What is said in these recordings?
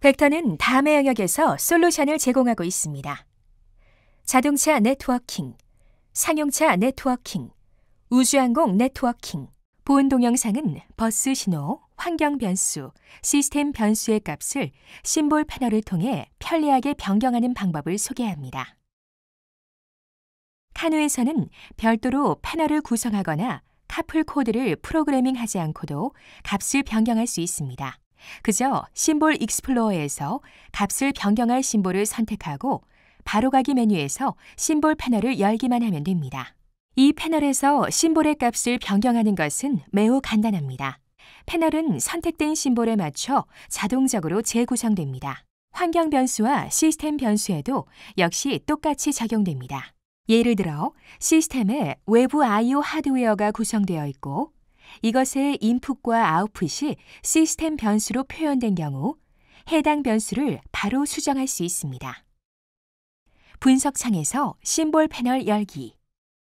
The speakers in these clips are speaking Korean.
벡터는 다음의 영역에서 솔루션을 제공하고 있습니다. 자동차 네트워킹, 상용차 네트워킹, 우주항공 네트워킹. 본 동영상은 버스 신호, 환경 변수, 시스템 변수의 값을 심볼 패널을 통해 편리하게 변경하는 방법을 소개합니다. 카누에서는 별도로 패널을 구성하거나 카풀 코드를 프로그래밍하지 않고도 값을 변경할 수 있습니다. 그저 심볼 익스플로어에서 값을 변경할 심볼을 선택하고 바로가기 메뉴에서 심볼 패널을 열기만 하면 됩니다. 이 패널에서 심볼의 값을 변경하는 것은 매우 간단합니다. 패널은 선택된 심볼에 맞춰 자동적으로 재구성됩니다. 환경 변수와 시스템 변수에도 역시 똑같이 적용됩니다. 예를 들어 시스템에 외부 I/O 하드웨어가 구성되어 있고 이것의 인풋과 아웃풋이 시스템 변수로 표현된 경우 해당 변수를 바로 수정할 수 있습니다. 분석창에서 심볼 패널 열기.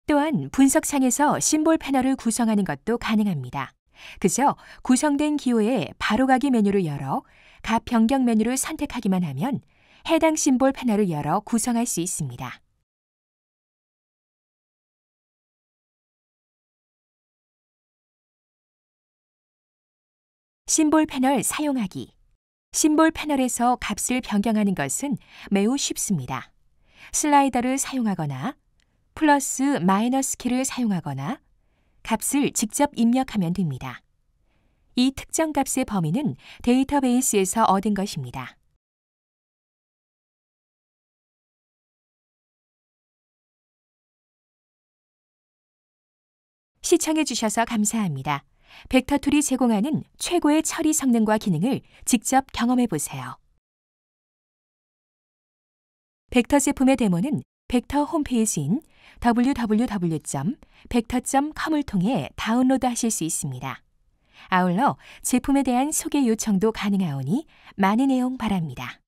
또한 분석창에서 심볼 패널을 구성하는 것도 가능합니다. 그저 구성된 기호에 바로가기 메뉴를 열어 값 변경 메뉴를 선택하기만 하면 해당 심볼 패널을 열어 구성할 수 있습니다. 심볼 패널 사용하기. 심볼 패널에서 값을 변경하는 것은 매우 쉽습니다. 슬라이더를 사용하거나 플러스 마이너스 키를 사용하거나 값을 직접 입력하면 됩니다. 이 특정 값의 범위는 데이터베이스에서 얻은 것입니다. 시청해 주셔서 감사합니다. 벡터툴이 제공하는 최고의 처리 성능과 기능을 직접 경험해 보세요. 벡터 제품의 데모는 벡터 홈페이지인 www.vector.com을 통해 다운로드 하실 수 있습니다. 아울러 제품에 대한 소개 요청도 가능하오니 많은 내용 바랍니다.